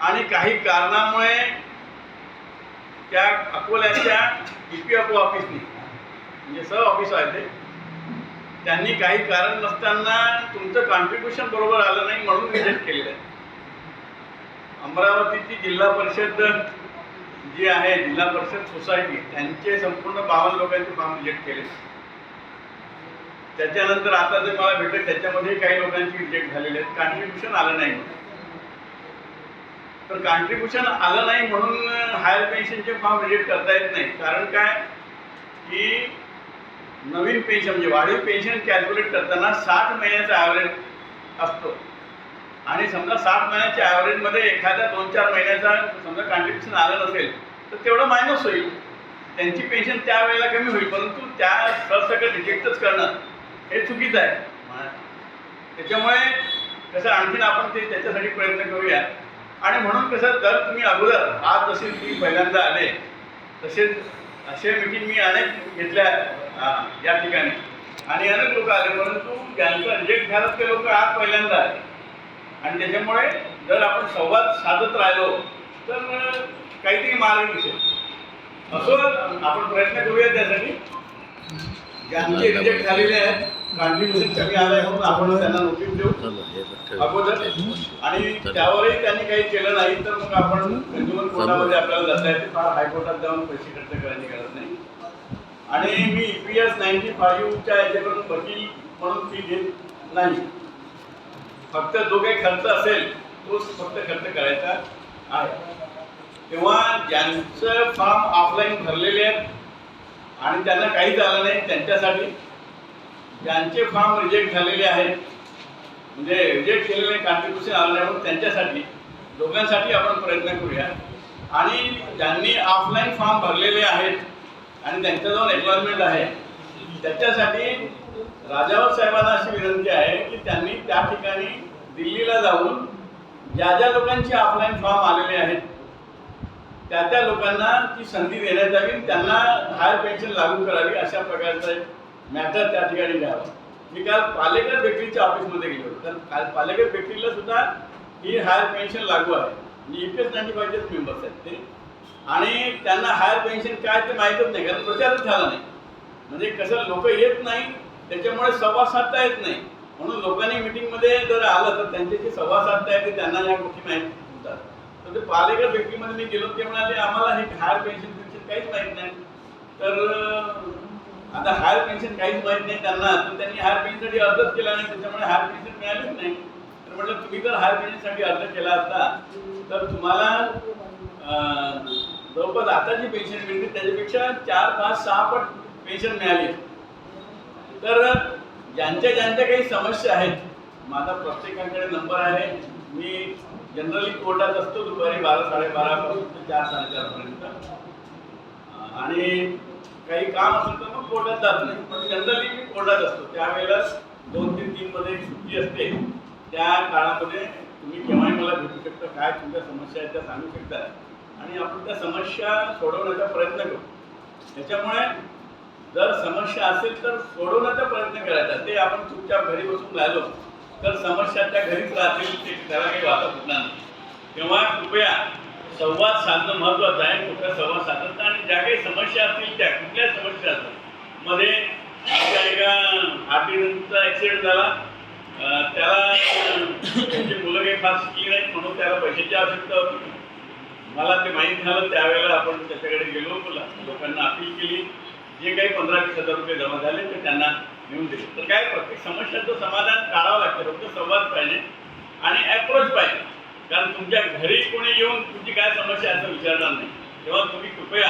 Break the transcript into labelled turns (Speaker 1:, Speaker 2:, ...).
Speaker 1: आणि काही कारणामुळे त्या अकोल्याच्या ई पी एफ ओ ऑफिसनी म्हणजे सर्व ऑफिस आहे ते त्यांनी काही कारण नसताना तुमचं कॉन्ट्रीब्युशन बरोबर आलं नाही म्हणून रिजेक्ट केलेलं आहे. अमरावतीची जिल्हा परिषद जी आहे जिल्हा परिषद सोसायटी त्यांचे संपूर्ण बावन्न लोकांचे फॉर्म रिजेक्ट केले. त्याच्यानंतर आता जे मला भेटेल त्याच्यामध्ये काही लोकांची रिजेक्ट झालेले आहेत. कॉन्ट्रीब्युशन आलं नाही म्हणून. तर कॉन्ट्रीब्युशन आलं नाही म्हणून हायर पेन्शनचे फॉर्म रिजेक्ट करता येत नाही. कारण काय? की नवीन पेन्शन म्हणजे वाढीव पेन्शन कॅल्क्युलेट करताना साठ महिन्याचा ॲव्हरेज असतो. आणि समजा साठ महिन्याच्या ॲव्हरेजमध्ये एखाद्या दोन चार महिन्याचा समजा कॉन्ट्रीब्युशन आलं नसेल तर तेवढं मायनस होईल. त्यांची पेन्शन त्यावेळेला कमी होईल परंतु त्या सरसकट रिजेक्टच करणं हे चुकीचं आहे. त्याच्यामुळे कसं आणखीन आपण ते त्याच्यासाठी प्रयत्न करूया. आणि म्हणून कसं जर तुम्ही अगोदर आज जसे मी पहिल्यांदा आले तसेच असे मिटिंग मी अनेक घेतल्या या ठिकाणी. आणि अनेक लोक आले परंतु ज्यांचं रिजेक्ट झालं ते लोक आज पहिल्यांदा आले. आणि त्याच्यामुळे जर आपण संवाद साधत राहिलो तर काहीतरी मार्ग दिसेल. असो आपण प्रयत्न करूया त्यासाठी. ज्यांचे रिजेक्ट झालेले आहेत कॉन्ट्रीब्युशन कमी आलंय म्हणून आपण त्यांना नोटीस देऊ. अगोदर. आणि त्यावरही त्यांनी काही केलं नाही तर मग आपण कंझ्युमर कोर्टामध्ये आपल्याला जाता येते. फार हायकोर्टात जाऊन पैसे खर्च करायची गरज नाही. आणि मी ई पी एस नाईन्टी फाईव्हच्या याच्याकडून वकील म्हणून फी घेत नाही. फक्त जो काही खर्च असेल तोच फक्त खर्च करायचा आहे. तेव्हा ज्यांचं फॉर्म ऑफलाईन भरलेले आहेत आणि त्यांना काही झालं नाही त्यांच्यासाठी ज्यांचे फॉर्म रिजेक्ट झालेले आहेत. म्हणजे रिजेक्ट केलेले कॉन्ट्रीब्युशन आल्यावर त्यांच्यासाठी दोघांसाठी आपण प्रयत्न करूया. आणि ज्यांनी ऑफलाईन फॉर्म भरलेले आहेत आणि त्यांचा जो एन्व्हायरमेंट आहे त्याच्यासाठी राजावर साहेबांना अशी विनंती आहे की त्यांनी त्या ठिकाणी दिल्लीला जाऊन ज्या ज्या लोकांचे ऑफलाईन फॉर्म आलेले आहेत त्या त्या लोकांना ती संधी देण्यात यावी. त्यांना हायर पेन्शन लागू करावी अशा प्रकारचा एक मॅटर त्या ठिकाणी घ्यावा मी काल पालेकर बेकरीच्या ऑफिसमध्ये गेलो. तर काल पालेकर बेकरीला सुद्धा ही हायर पेन्शन लागू आहे. म्हणजे ई पी एस नाईन्टी फायचेच मेंबर्स आहेत ते. आणि त्यांना हायर पेन्शन काय ते माहीतच नाही. कारण प्रचारच झाला नाही. म्हणजे कसं लोक येत नाही त्याच्यामुळे संवाद साधता येत नाही. म्हणून लोकांनी मिटिंगमध्ये जर आलं तर त्यांचे जे संवाद साधता येते त्यांना या गोष्टी माहीत होतात. तर ते पालेकर बेकरीमध्ये मी गेलो ते म्हणाले आम्हाला हे हायर पेन्शन पेन्शन काहीच माहीत नाही. तर आता हायर पेन्शन काहीच माहीत नाही त्यांना तर त्यांनी हायर पेन्शनसाठी अर्जच केला नाही त्याच्यामुळे हायर पेन्शन मिळालीच नाही. तर म्हटलं तुम्ही जर हायर पेन्शनसाठी अर्ज केला असता तर तुम्हाला जवळपास आता जी पेन्शन मिळते त्याच्यापेक्षा चार पाच सहा पट पेन्शन मिळाली. तर ज्यांच्या ज्यांच्या काही समस्या आहेत माझा प्रत्येकाकडे नंबर आहे. मी जनरली कोर्टात असतो दुपारी बारा साडेबारापासून ते चार साडेचारपर्यंत. आणि काही काम असेल तर मग कोर्टात जात नाही. पण जनरली मी कोर्टात असतो. त्यावेळेला दोन तीन तीनमध्ये एक सुट्टी असते. त्या काळामध्ये तुम्ही केव्हाही मला भेटू शकता काय तुमच्या समस्या आहेत त्या सांगू शकता. आणि आपण त्या समस्या सोडवण्याचा प्रयत्न करू. त्याच्यामुळे जर समस्या असेल तर सोडवण्याचा प्रयत्न करायचा. ते आपण तुमच्या घरी बसून राहिलो तर समस्या त्या घरीच राहतील ते त्याला काही वाटा नाही. तेव्हा कृपया संवाद साधणं महत्त्वाचं आहे कुठला संवाद साधत आणि ज्या काही समस्या असतील त्या कुठल्या समस्या असतील मध्ये आपल्या एका आर्टिनचा ॲक्सिडेंट झाला. त्याला त्यांची मुलं काही फार शिकली नाहीत म्हणून त्याला पैशाची आवश्यकता होती. मला ते माहीत झालं त्यावेळेला आपण त्याच्याकडे गेलो लो- लोकांना अपील केली. जे काही पंधरा वीस हजार रुपये जमा झाले ते त्यांना मिळून दिले. तर काय प्रत्येक समस्याचं समाधान काढावं लागतं फक्त संवाद पाहिजे आणि अप्रोच पाहिजे. कारण तुमच्या घरी कोणी येऊन तुमची काय समस्या असं विचारणार नाही. तेव्हा तुम्ही कृपया